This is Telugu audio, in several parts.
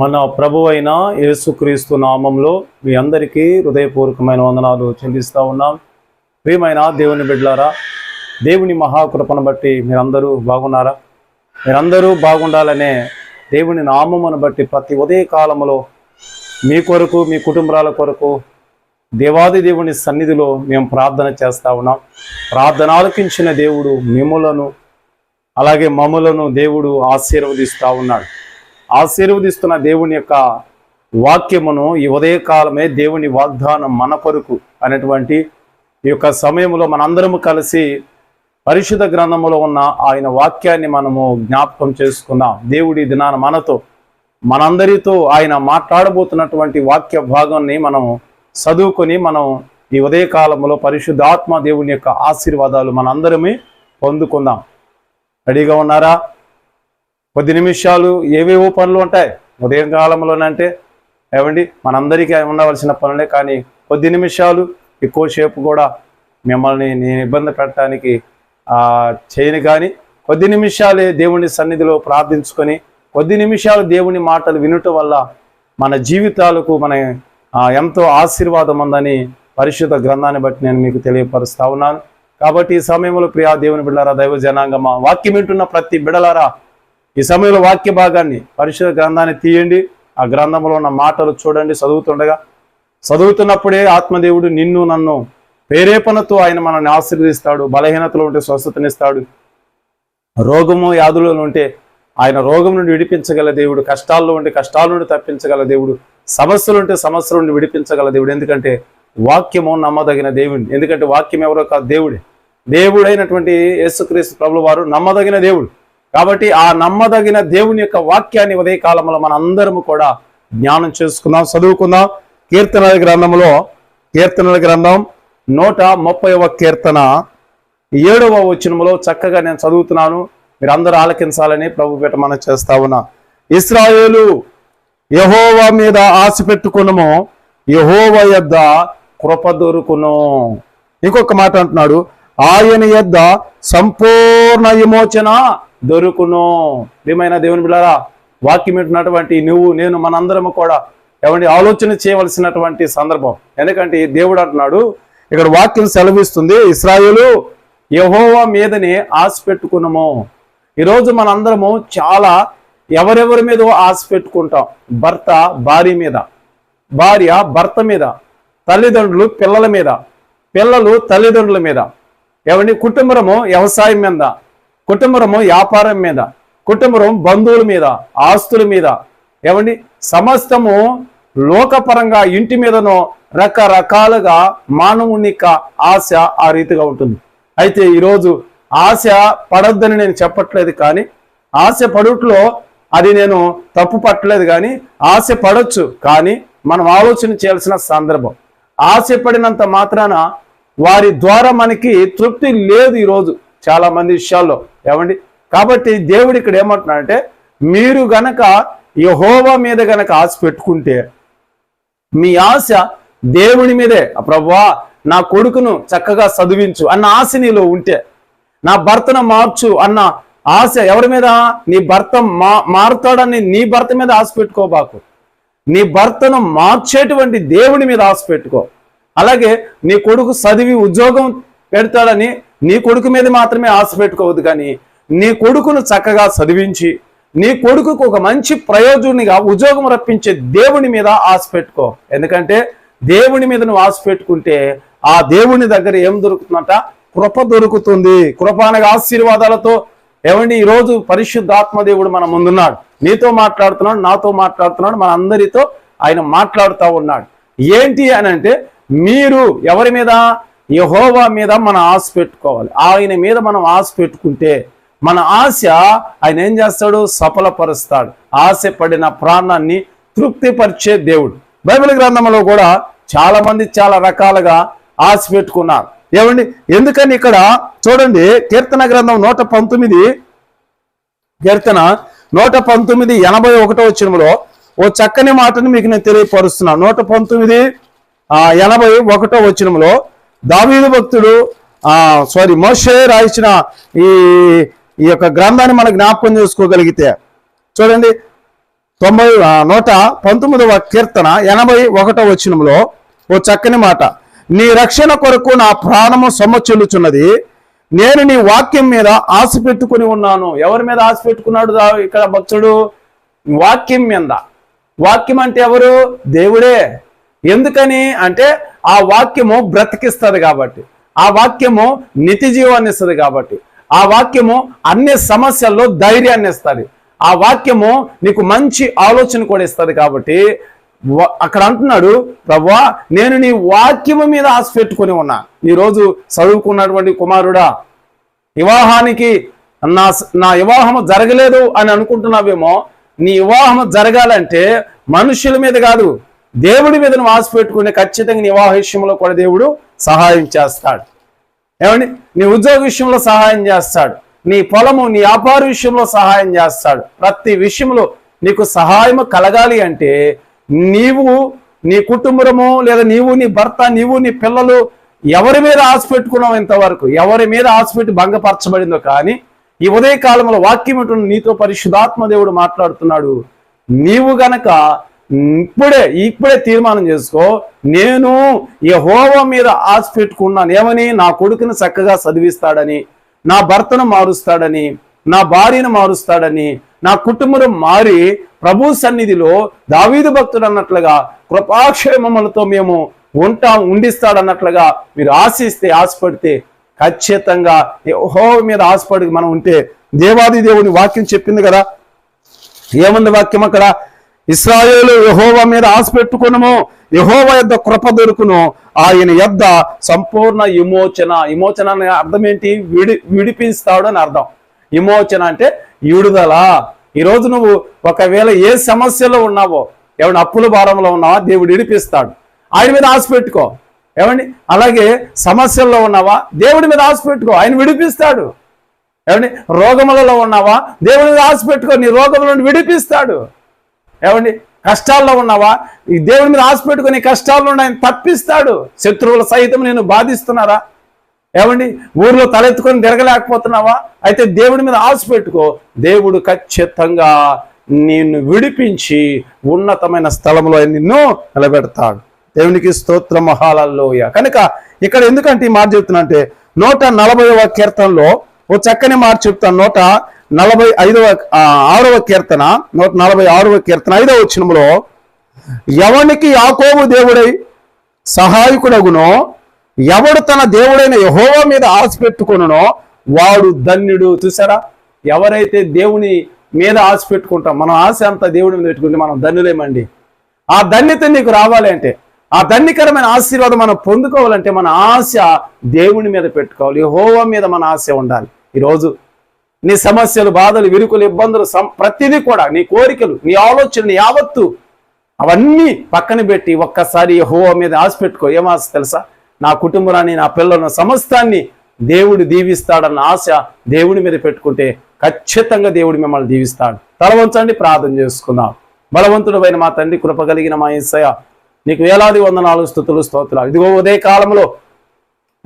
మన ప్రభు అయిన యేసుక్రీస్తు నామంలో మీ అందరికీ హృదయపూర్వకమైన వందనాలు చెల్లిస్తూ ఉన్నాం. ప్రియమైన దేవుని బిడ్లారా దేవుని మహాకృపను బట్టి మీరందరూ బాగున్నారా? మీరందరూ బాగుండాలనే దేవుని నామమును బట్టి ప్రతి ఉదయ కాలంలో మీ కొరకు మీ కుటుంబాల కొరకు దేవాది దేవుని సన్నిధిలో మేము ప్రార్థన చేస్తూ ఉన్నాం. ప్రార్థన ఆలకించిన దేవుడు మిమ్ములను అలాగే మమ్ములను దేవుడు ఆశీర్వదిస్తూ ఉన్నాడు. ఆశీర్వదిస్తున్న దేవుని యొక్క వాక్యమును ఈ ఉదయకాలమే దేవుని వాగ్దానం మన కొరకు అనేటువంటి ఈ యొక్క సమయంలో మనందరము కలిసి పరిశుద్ధ గ్రంథములో ఉన్న ఆయన వాక్యాన్ని మనము జ్ఞాపకం చేసుకుందాం. దేవుడి దినాన మనతో మనందరితో ఆయన మాట్లాడబోతున్నటువంటి వాక్య భాగాన్ని మనం చదువుకొని మనం ఈ ఉదయకాలంలో పరిశుద్ధాత్మ దేవుని యొక్క ఆశీర్వాదాలు మనందరమే పొందుకుందాం. రెడీగా ఉన్నారా? కొద్ది నిమిషాలు ఏవేవో పనులు ఉంటాయి. ఉదయం కాలంలోనంటే ఏమండి? మనందరికీ ఉండవలసిన పనులే కానీ కొద్ది నిమిషాలు ఎక్కువసేపు కూడా మిమ్మల్ని నేను ఇబ్బంది పెట్టడానికి చేయను కానీ కొద్ది నిమిషాలే దేవుని సన్నిధిలో ప్రార్థించుకొని కొద్ది నిమిషాలు దేవుని మాటలు వినుట వల్ల మన జీవితాలకు మన ఎంతో ఆశీర్వాదం ఉందని పరిశుద్ధ గ్రంథాన్ని బట్టి నేను మీకు తెలియపరుస్తా ఉన్నాను. కాబట్టి ఈ సమయంలో ప్రియా దేవుని బిడ్డలారా దైవ జనాంగమా వాక్యం వింటున్న ప్రతి బిడలారా ఈ సమయంలో వాక్య భాగాన్ని పరిశుద్ధ గ్రంథాన్ని తీయండి. ఆ గ్రంథంలో ఉన్న మాటలు చూడండి చదువుతుండగా. చదువుతున్నప్పుడే ఆత్మదేవుడు నిన్ను నన్ను ప్రేరేపణతో ఆయన మనల్ని ఆశీర్వదిస్తాడు బలహీనతలో ఉంటే స్వస్థతనిస్తాడు. రోగము వ్యాధులలో ఉంటే ఆయన రోగం నుండి విడిపించగల దేవుడు కష్టాల్లో ఉంటే కష్టాల నుండి తప్పించగల దేవుడు సమస్యలు ఉంటే సమస్యల నుండి విడిపించగల దేవుడు. ఎందుకంటే వాక్యము నమ్మదగిన దేవుడిని ఎందుకంటే వాక్యం ఎవరో కాదు దేవుడే. దేవుడైనటువంటి యేసుక్రీస్తు ప్రభుల వారు నమ్మదగిన దేవుడు. కాబట్టి ఆ నమ్మదగిన దేవుని యొక్క వాక్యాన్ని ఉదయ కాలంలో మన అందరము కూడా జ్ఞానం చేసుకుందాం చదువుకుందాం. కీర్తనల గ్రంథంలో కీర్తనల గ్రంథం నూట ముప్పైవ కీర్తన. ఏడవ వచనములో చక్కగా నేను చదువుతున్నాను. మీరు అందరూ ఆలకించాలని ప్రభు పేట మనం చేస్తా ఉన్నా. ఇస్రాయేలు యహోవా మీద ఆశ పెట్టుకునము యహోవ యొద్ద కృప దొరుకును. ఇంకొక మాట అంటున్నాడు. ఆయన యొద్ద సంపూర్ణ విమోచన దొరుకును. ప్రియమైన దేవుని బిళ్ళారా వాక్యం వింటున్నటువంటి నువ్వు నేను మనందరము కూడా ఏమండి ఆలోచన చేయవలసినటువంటి సందర్భం. ఎందుకంటే దేవుడు అంటున్నాడు ఇక్కడ వాక్యం సెలవిస్తుంది ఇస్రాయేలు యహోవా మీదనే ఆశ పెట్టుకున్నాము. ఈరోజు మనందరము చాలా ఎవరెవరి మీద ఆశ పెట్టుకుంటాం. భర్త భార్య మీద భార్య భర్త మీద తల్లిదండ్రులు పిల్లల మీద పిల్లలు తల్లిదండ్రుల మీద. ఏమండి కుటుంబము వ్యవసాయం మీద కుటుంబము వ్యాపారం మీద కుటుంబం బంధువుల మీద ఆస్తుల మీద ఏమండి? సమస్తము లోకపరంగా ఇంటి మీదనో రకరకాలుగా మానవుని యొక్క ఆశ ఆ రీతిగా ఉంటుంది. అయితే ఈరోజు ఆశ పడొద్దని నేను చెప్పట్లేదు కానీ ఆశ పడుట్లో అది నేను తప్పు పట్టలేదు కానీ ఆశ పడొచ్చు కానీ మనం ఆలోచన చేయాల్సిన సందర్భం. ఆశ పడినంత మాత్రాన వారి ద్వారా మనకి తృప్తి లేదు ఈరోజు. చాలా మంది విషయాల్లో. ఏమండి? కాబట్టి దేవుడు ఇక్కడ ఏమంటున్నాడంటే మీరు గనక యహోవా మీద గనక ఆశ పెట్టుకుంటే మీ ఆశ దేవుని మీదే. ప్రభా నా కొడుకును చక్కగా చదివించు అన్న ఆశ నీలో ఉంటే నా భర్తను మార్చు అన్న ఆశ ఎవరి మీద? నీ భర్త మా మారుతాడని నీ భర్త మీద ఆశ పెట్టుకోబాకు నీ భర్తను మార్చేటువంటి దేవుని మీద ఆశ పెట్టుకో. అలాగే నీ కొడుకు చదివి ఉద్యోగం పెడతాడని నీ కొడుకు మీద మాత్రమే ఆశ పెట్టుకోవద్దు కానీ నీ కొడుకును చక్కగా చదివించి నీ కొడుకుకు ఒక మంచి ప్రయోజనిగా ఉద్యోగం రప్పించే దేవుని మీద ఆశ పెట్టుకో. ఎందుకంటే దేవుని మీద నువ్వు ఆశ పెట్టుకుంటే ఆ దేవుని దగ్గర ఏం దొరుకుతుందంట? కృప దొరుకుతుంది. కృప అనగా ఆశీర్వాదాలతో ఏమండి ఈరోజు రోజు పరిశుద్ధాత్మ దేవుడు మన ముందున్నాడు. నీతో మాట్లాడుతున్నాడు నాతో మాట్లాడుతున్నాడు మన అందరితో ఆయన మాట్లాడుతూ ఉన్నాడు. ఏంటి అని అంటే మీరు ఎవరి మీద యహోవా మీద మన ఆశ పెట్టుకోవాలి. ఆయన మీద మనం ఆశ పెట్టుకుంటే మన ఆశ ఆయన ఏం చేస్తాడు? సఫలపరుస్తాడు. ఆశ పడిన ప్రాణాన్ని తృప్తిపరిచే దేవుడు. బైబిల్ గ్రంథంలో కూడా చాలా మంది చాలా రకాలుగా ఆశ పెట్టుకున్నారు. ఏమండి? ఎందుకని ఇక్కడ చూడండి కీర్తన గ్రంథం నూట పంతొమ్మిది కీర్తన నూట పంతొమ్మిది ఎనభై ఒకటో వచ్చినలో ఓ చక్కని మాటను మీకు నేను తెలియపరుస్తున్నాను నూట పంతొమ్మిది ఎనభై ఒకటో వచ్చినములో దావీదు భక్తుడు సారీ మోషే రాయించిన ఈ ఈ యొక్క గ్రంథాన్ని మనం జ్ఞాపకం చేసుకోగలిగితే చూడండి తొంభై నూట పంతొమ్మిదవ కీర్తన ఎనభై ఒకటో వచనంలో ఓ చక్కని మాట. నీ రక్షణ కొరకు నా ప్రాణము సొమ్మచెల్లుచున్నది. నేను నీ వాక్యం మీద ఆశ పెట్టుకుని ఉన్నాను. ఎవరి మీద ఆశ పెట్టుకున్నాడు దా- ఇక్కడ భక్తుడు? వాక్యం మీద. వాక్యం అంటే ఎవరు? దేవుడే. ఎందుకని అంటే ఆ వాక్యము బ్రతికిస్తుంది కాబట్టి. ఆ వాక్యము నితి జీవాన్ని ఇస్తుంది కాబట్టి. ఆ వాక్యము అన్ని సమస్యల్లో ధైర్యాన్ని ఇస్తుంది. ఆ వాక్యము నీకు మంచి ఆలోచన కూడా ఇస్తుంది కాబట్టి అక్కడ అంటున్నాడు ప్రవ్వా నేను నీ వాక్యము మీద ఆశ పెట్టుకుని ఉన్నా. ఈరోజు చదువుకున్నటువంటి కుమారుడా వివాహానికి నా నా వివాహము జరగలేదు అని అనుకుంటున్నావేమో నీ వివాహము జరగాలంటే మనుషుల మీద కాదు దేవుడి మీద నువ్వు ఆశ పెట్టుకుని ఖచ్చితంగా నీ వివాహ విషయంలో కూడా దేవుడు సహాయం చేస్తాడు. ఏమండి? నీ ఉద్యోగ విషయంలో సహాయం చేస్తాడు. నీ పొలము నీ వ్యాపార విషయంలో సహాయం చేస్తాడు. ప్రతి విషయంలో నీకు సహాయం కలగాలి అంటే నీవు నీ కుటుంబము లేదా నీవు నీ భర్త నీవు నీ పిల్లలు ఎవరి మీద ఆశ పెట్టుకున్నావు ఇంతవరకు? ఎవరి మీద ఆశ పెట్టి భంగపరచబడిందో కానీ ఈ ఉదయ కాలంలో వాక్యం నీతో పరిశుధాత్మ దేవుడు మాట్లాడుతున్నాడు. నీవు గనక ఇప్పుడే ఇప్పుడే తీర్మానం చేసుకో. నేను యెహోవ మీద ఆశ పెట్టుకున్నాను. ఏమని? నా కొడుకుని చక్కగా చదివిస్తాడని నా భర్తను మారుస్తాడని నా భార్యను మారుస్తాడని నా కుటుంబం మారి ప్రభు సన్నిధిలో దావీదు భక్తుడు అన్నట్లుగా కృపాక్షేమములతో మేము ఉంటాం ఉండిస్తాడన్నట్లుగా మీరు ఆశిస్తే ఆశపడితే ఖచ్చితంగా యెహోవా మీద ఆశపడి మనం ఉంటే దేవాది దేవుని వాక్యం చెప్పింది కదా? ఏముంది వాక్యం అక్కడ? ఇస్రాయేలు యహోవ మీద ఆశ పెట్టుకునము. యహోవ యొద్ కృప దొరుకును. ఆయన యొద్ సంపూర్ణ విమోచన. విమోచన అనే అర్థం ఏంటి విడి విడిపిస్తాడు అని అర్థం. విమోచన అంటే విడుదల. ఈరోజు నువ్వు ఒకవేళ ఏ సమస్యలో ఉన్నావో ఎవరి అప్పుల భారంలో ఉన్నావా దేవుడు విడిపిస్తాడు. ఆయన మీద ఆశ పెట్టుకో. ఏమండి? అలాగే సమస్యల్లో ఉన్నావా దేవుడి మీద ఆశ పెట్టుకో. ఆయన విడిపిస్తాడు. ఏమండి? రోగములలో ఉన్నావా దేవుడి మీద ఆశ పెట్టుకో. నీ రోగములను విడిపిస్తాడు. ఏమండి? కష్టాల్లో ఉన్నావా? ఈ దేవుని మీద ఆశ పెట్టుకుని కష్టాల ఆయన తప్పిస్తాడు. శత్రువుల సహితం నేను బాధిస్తున్నారా? ఏమండి? ఊర్లో తలెత్తుకొని తిరగలేకపోతున్నావా? అయితే దేవుడి మీద ఆశ పెట్టుకో. దేవుడు ఖచ్చితంగా నిన్ను విడిపించి ఉన్నతమైన స్థలంలో నిన్ను నిలబెడతాడు. దేవునికి స్తోత్ర. మహాలలోయ కనుక ఇక్కడ ఎందుకంటే ఈ మాట చెప్తున్నా అంటే నూట నలభైవ కీర్తనలో ఓ చక్కని మాట చెప్తాను. నూట నలభై ఐదవ ఆరవ కీర్తన నూట నలభై ఆరవ కీర్తన ఐదవ వచ్చినములో ఎవనికి యాకోబు దేవుడై సహాయకుడగునో ఎవడు తన దేవుడైన యహోవా మీద ఆశ పెట్టుకునో వాడు ధన్యుడు. చూసారా ఎవరైతే దేవుని మీద ఆశ పెట్టుకుంటాం మనం ఆశ అంతా దేవుడి మీద పెట్టుకుంటే మనం ధన్యులేమండి. ఆ ధన్యత నీకు రావాలి అంటే ఆ ధన్యకరమైన ఆశీర్వాదం మనం పొందుకోవాలంటే మన ఆశ దేవుని మీద పెట్టుకోవాలి యెహోవా మీద మన ఆశ ఉండాలి. ఈరోజు నీ సమస్యలు బాధలు విరుకులు ఇబ్బందులు సం- ప్రతిదీ కూడా నీ కోరికలు నీ ఆలోచనలు యావత్తు అవన్నీ పక్కన పెట్టి ఒక్కసారి హోవా మీద ఆశ పెట్టుకో. తెలుసా? నా కుటుంబాన్ని నా పిల్లలను సమస్తాన్ని దేవుడు దీవిస్తాడన్న ఆశ దేవుడి మీద పెట్టుకుంటే ఖచ్చితంగా దేవుడు మిమ్మల్ని దీవిస్తాడు. తలవంచండి ప్రార్థన చేసుకుందాం. అయిన మా తండ్రి కృప కలిగిన మా ఇసయ నీకు వేలాది వందనాలు స్థుతులు స్తోత్రాలు. ఇదిగో ఉదయ కాలంలో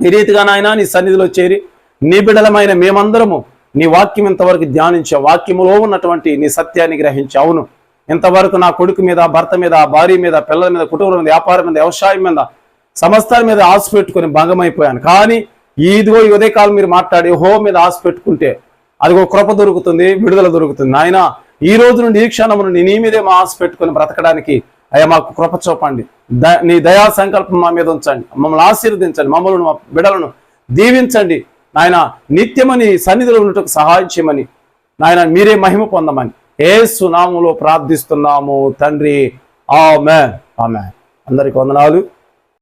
ఈ రీతిగా నాయన నీ సన్నిధిలో చేరి నీ బిడలమైన మేమందరము నీ వాక్యం ఇంతవరకు ధ్యానించాం వాక్యములో ఉన్నటువంటి నీ సత్యాన్ని గ్రహించి అవును. ఇంతవరకు నా కొడుకు మీద భర్త మీద భార్య మీద పిల్లల మీద కుటుంబం మీద వ్యాపారం మీద వ్యవసాయం మీద సమస్తాల మీద ఆశ పెట్టుకుని భంగమైపోయాను. కానీ ఇదిగో ఈ ఉదయకాలం మీరు మాట్లాడి హో మీద ఆశ పెట్టుకుంటే అదిగో కృప దొరుకుతుంది విడుదల దొరుకుతుంది. నాయన ఈ రోజు నుండి ఈ క్షణమును నీ మీదే మా ఆశ పెట్టుకుని బ్రతకడానికి అయ్యా మాకు కృప చూపండి. ద- నీ దయా సంకల్పం మా మీద ఉంచండి. మమ్మల్ని ఆశీర్వదించండి. మమ్మల్ని మా బిడలను దీవించండి. నాయన నిత్యమని సన్నిధిలో ఉన్నట్టుకు సహాయం చేయమని. నాయన మీరే మహిమ పొందమని. ఏ సునాములో ప్రార్థిస్తున్నాము తండ్రి. ఆమె ఆమె అందరికి వందనాలు.